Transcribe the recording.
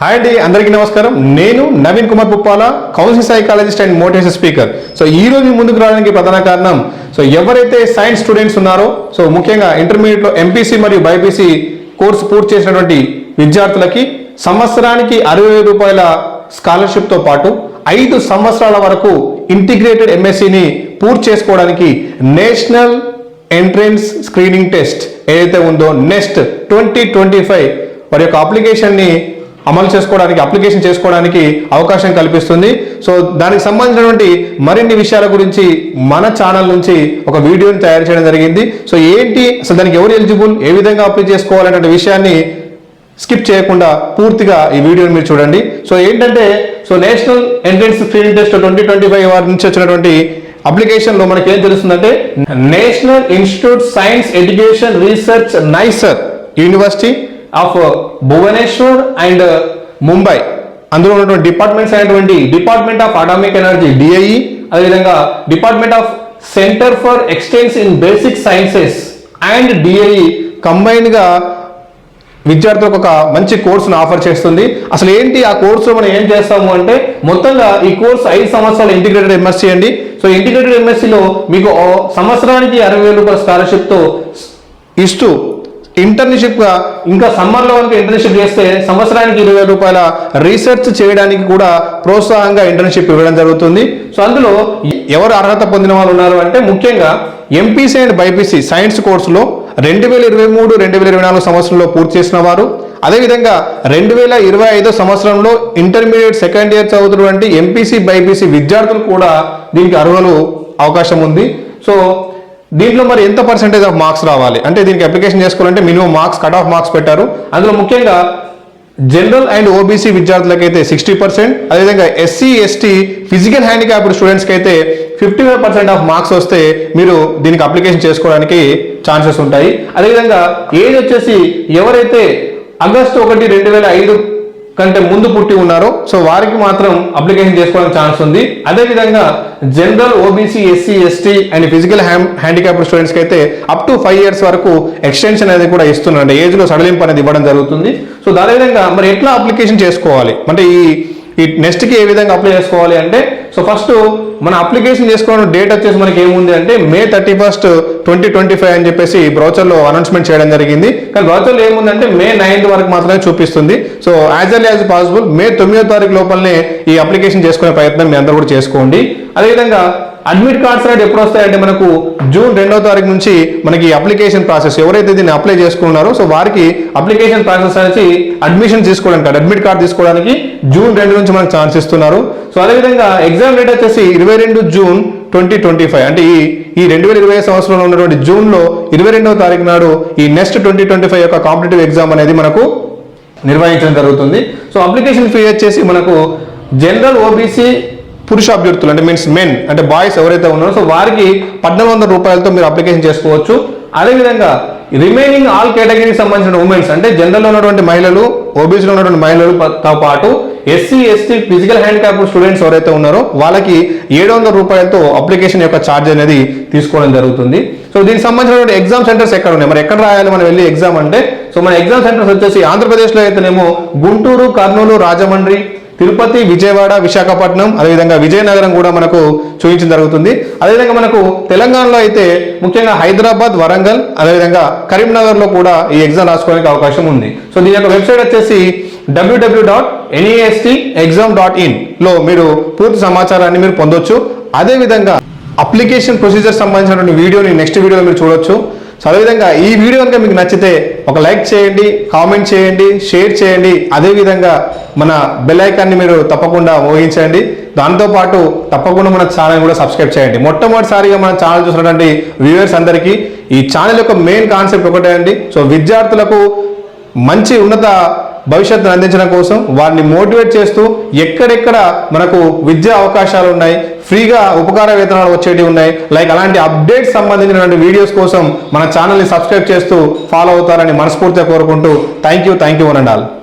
Hi అండి అందరికీ నమస్కారం. నేను Naveen Kumar Puppala council psychologist and motivation speaker. So ఈ రోజు ముందుకు రావడానికి ప్రధాన కారణం సో ఎవరైతే సైన్స్ స్టూడెంట్స్ ఉన్నారో సో ముఖ్యంగా ఇంటర్మీడియట్లో ఎంపీసీ మరియు బైపీసీ కోర్సు పూర్తి చేసినటువంటి విద్యార్థులకి సంవత్సరానికి అరవై వేల రూపాయల స్కాలర్షిప్తో పాటు ఐదు సంవత్సరాల వరకు ఇంటిగ్రేటెడ్ ఎంఎస్సిని పూర్తి చేసుకోవడానికి నేషనల్ ఎంట్రన్స్ స్క్రీనింగ్ టెస్ట్ ఏదైతే ఉందో నెక్స్ట్ ట్వంటీ ట్వంటీ ఫైవ్ వారి యొక్క అప్లికేషన్ని అమలు చేసుకోవడానికి అప్లికేషన్ చేసుకోవడానికి అవకాశం కల్పిస్తుంది. సో దానికి సంబంధించినటువంటి మరిన్ని విషయాల గురించి మన ఛానల్ నుంచి ఒక వీడియోని తయారు చేయడం జరిగింది. సో ఏంటి? అసలు దానికి ఎవరు ఎలిజిబుల్? ఏ విధంగా అప్లై చేసుకోవాలనే విషయాన్ని స్కిప్ చేయకుండా పూర్తిగా ఈ వీడియోని మీరు చూడండి. సో ఏంటంటే so national entrance field test twenty twenty five నుంచి వచ్చినటువంటి అప్లికేషన్లో మనకి ఏం తెలుస్తుందంటే national institute science education research NISER university of Bhubaneswar and Mumbai. అందులో ఉన్నటువంటి డిపార్ట్మెంట్స్ అయినటువంటి department of atomic energy DIE అదేవిధంగా department of centre for excellence in basic sciences and DIE కంబైన్గా విద్యార్థులకు ఒక మంచి కోర్సును ఆఫర్ చేస్తుంది. అసలు ఏంటి ఆ కోర్సులో మనం ఏం చేస్తాము అంటే మొత్తంగా ఈ కోర్సు ఐదు సంవత్సరాలు ఇంటిగ్రేటెడ్ ఎంఎస్సీ అండి. సో ఇంటిగ్రేటెడ్ ఎంఎస్సీలో మీకు సంవత్సరానికి అరవై వేల రూపాయల స్కాలర్షిప్తో ఇస్తూ ఇంటర్న్షిప్ ఇంకా సమ్మర్లో కనుక ఇంటర్న్షిప్ చేస్తే సంవత్సరానికి ఇరవై రూపాయల రీసెర్చ్ చేయడానికి కూడా ప్రోత్సాహంగా ఇంటర్న్షిప్ ఇవ్వడం జరుగుతుంది. సో అందులో ఎవరు అర్హత పొందిన వాళ్ళు ఉన్నారు అంటే ముఖ్యంగా ఎంపీసీ అండ్ బైపీసీ సైన్స్ కోర్సులో రెండు వేల ఇరవై మూడు రెండు వేల ఇరవై నాలుగు సంవత్సరంలో పూర్తి చేసిన వారు. అదేవిధంగా రెండు వేల ఇరవై ఐదో సంవత్సరంలో ఇంటర్మీడియట్ సెకండ్ ఇయర్ చదువుతున్నటువంటి ఎంపీసీ బైపీసీ విద్యార్థులు కూడా దీనికి అర్హులు అవకాశం ఉంది. సో దీంట్లో మరి ఎంత పర్సెంటేజ్ ఆఫ్ మార్క్స్ రావాలి? అంటే దీనికి అప్లికేషన్ చేసుకోవాలంటే minimum marks cut off marks పెట్టారు. అందులో ముఖ్యంగా జనరల్ అండ్ ఓబీసీ విద్యార్థులకైతే సిక్స్టీ పర్సెంట్ అదేవిధంగా ఎస్సీ ఎస్టీ ఫిజికల్ హ్యాండిక్యాప్డ్ స్టూడెంట్స్కి అయితే fifty five percent of marks వస్తే మీరు దీనికి అప్లికేషన్ చేసుకోవడానికి ఛాన్సెస్ ఉంటాయి. అదేవిధంగా ఏజ్ వచ్చేసి ఎవరైతే ఆగస్టు ఒకటి రెండు వేల ఐదు కంటే ముందు పుట్టి ఉన్నారో. సో వారికి మాత్రం అప్లికేషన్ చేసుకోవడానికి ఛాన్స్ ఉంది. అదేవిధంగా general OBC SC ST and physical handicapped స్టూడెంట్స్కి అయితే అప్ టు ఫైవ్ ఇయర్స్ వరకు ఎక్స్టెన్షన్ అనేది కూడా ఇస్తున్నాడు ఏజ్లో సడలింపు అనేది ఇవ్వడం జరుగుతుంది. సో దాని విధంగా మరి ఎట్లా అప్లికేషన్ చేసుకోవాలి? అంటే ఈ ఈ నెక్స్ట్కి ఏ విధంగా అప్లై చేసుకోవాలి అంటే సో ఫస్ట్ మన అప్లికేషన్ చేసుకోవడం డేట్ వచ్చేసి మనకి ఏముంది అంటే May thirty first twenty twenty five అని చెప్పేసి బ్రౌచర్లో అనౌన్స్మెంట్ చేయడం జరిగింది. కానీ బ్రౌచర్లో ఏముందంటే మే నైన్త్ వరకు మాత్రమే చూపిస్తుంది. So as early as possible May తొమ్మిదో తారీఖు లోపలనే ఈ అప్లికేషన్ చేసుకునే ప్రయత్నం మీ అందరూ కూడా చేసుకోండి. అదేవిధంగా అడ్మిట్ కార్డ్స్ అనేది ఎప్పుడు వస్తాయంటే మనకు జూన్ రెండో తారీఖు నుంచి మనకి అప్లికేషన్ ప్రాసెస్ ఎవరైతే దీన్ని అప్లై చేసుకున్నారో సో వారికి అప్లికేషన్ ప్రాసెస్ అనేది అడ్మిషన్ తీసుకోవడానికి అడ్మిట్ కార్డ్ తీసుకోవడానికి జూన్ రెండు నుంచి మనకు ఛాన్స్ ఇస్తున్నారు. సో అదేవిధంగా ఎగ్జామ్ డేట్ వచ్చేసి ఇరవై రెండు జూన్ ట్వంటీ ట్వంటీ ఫైవ్ అంటే ఈ ఈ రెండు వేల ఇరవై సంవత్సరంలో ఉన్నటువంటి జూన్లో ఇరవై రెండవ తారీఖు నాడు ఈ నెక్స్ట్ ట్వంటీ ట్వంటీ ఫైవ్ యొక్క కాంపిటేటివ్ ఎగ్జామ్ అనేది మనకు నిర్వహించడం జరుగుతుంది. సో అప్లికేషన్ ఫీ వచ్చేసి మనకు జనరల్ ఓబీసీ పురుష అభ్యర్థులు అంటే మీన్స్ మెన్ అంటే బాయ్స్ ఎవరైతే ఉన్నారో సో వారికి పద్నాలుగు వందల రూపాయలతో మీరు అప్లికేషన్ చేసుకోవచ్చు. అదేవిధంగా రిమైనింగ్ ఆల్ కేటగిరీకి సంబంధించిన ఉమెన్స్ అంటే జనరల్లో ఉన్నటువంటి మహిళలు ఓబీసీలో ఉన్నటువంటి మహిళలతో పాటు SC ST physical handicap students ఎవరైతే ఉన్నారో వాళ్ళకి ఏడు వందల రూపాయలతో అప్లికేషన్ యొక్క ఛార్జ్ అనేది తీసుకోవడం జరుగుతుంది. సో దీనికి సంబంధించిన ఎగ్జామ్ సెంటర్స్ ఎక్కడ ఉన్నాయి? మరి ఎక్కడ రాయాలి మనం వెళ్ళి ఎగ్జామ్ అంటే? సో మన ఎగ్జామ్ సెంటర్స్ వచ్చేసి ఆంధ్రప్రదేశ్లో అయితేనేమో గుంటూరు కర్నూలు రాజమండ్రి తిరుపతి విజయవాడ విశాఖపట్నం అదేవిధంగా విజయనగరం కూడా మనకు చూపించడం జరుగుతుంది. అదేవిధంగా మనకు తెలంగాణలో అయితే ముఖ్యంగా హైదరాబాద్ వరంగల్ అదేవిధంగా కరీంనగర్లో కూడా ఈ ఎగ్జామ్ రాసుకోవడానికి అవకాశం ఉంది. సో దీని యొక్క వెబ్సైట్ వచ్చేసి WWW dot NEST exam dot ఇన్లో మీరు పూర్తి సమాచారాన్ని మీరు పొందొచ్చు. అదేవిధంగా అప్లికేషన్ ప్రొసీజర్ సంబంధించినటువంటి వీడియోని నెక్స్ట్ వీడియోలో మీరు చూడొచ్చు. సో అదేవిధంగా ఈ వీడియో కనుక మీకు నచ్చితే ఒక లైక్ చేయండి కామెంట్ చేయండి షేర్ చేయండి. అదేవిధంగా మన బెల్ ఐకాన్ని మీరు తప్పకుండా మోగించండి దాంతోపాటు తప్పకుండా మన ఛానల్ కూడా సబ్స్క్రైబ్ చేయండి. మొట్టమొదటిసారిగా మన ఛానల్ చూసినటువంటి వ్యూవర్స్ అందరికీ ఈ ఛానల్ యొక్క మెయిన్ కాన్సెప్ట్ ఒకటే అండి. సో విద్యార్థులకు మంచి ఉన్నత భవిష్యత్తును అందించడం కోసం వారిని మోటివేట్ చేస్తూ ఎక్కడెక్కడ మనకు విద్యా అవకాశాలు ఉన్నాయి ఫ్రీగా ఉపకార వేతనాలు వచ్చేటివి ఉన్నాయి లైక్ అలాంటి అప్డేట్స్ సంబంధించినటువంటి వీడియోస్ కోసం మన ఛానల్ని సబ్స్క్రైబ్ చేస్తూ ఫాలో అవుతారని మనస్ఫూర్తిగా కోరుకుంటూ థ్యాంక్ యూ థ్యాంక్ యూ అనండాలి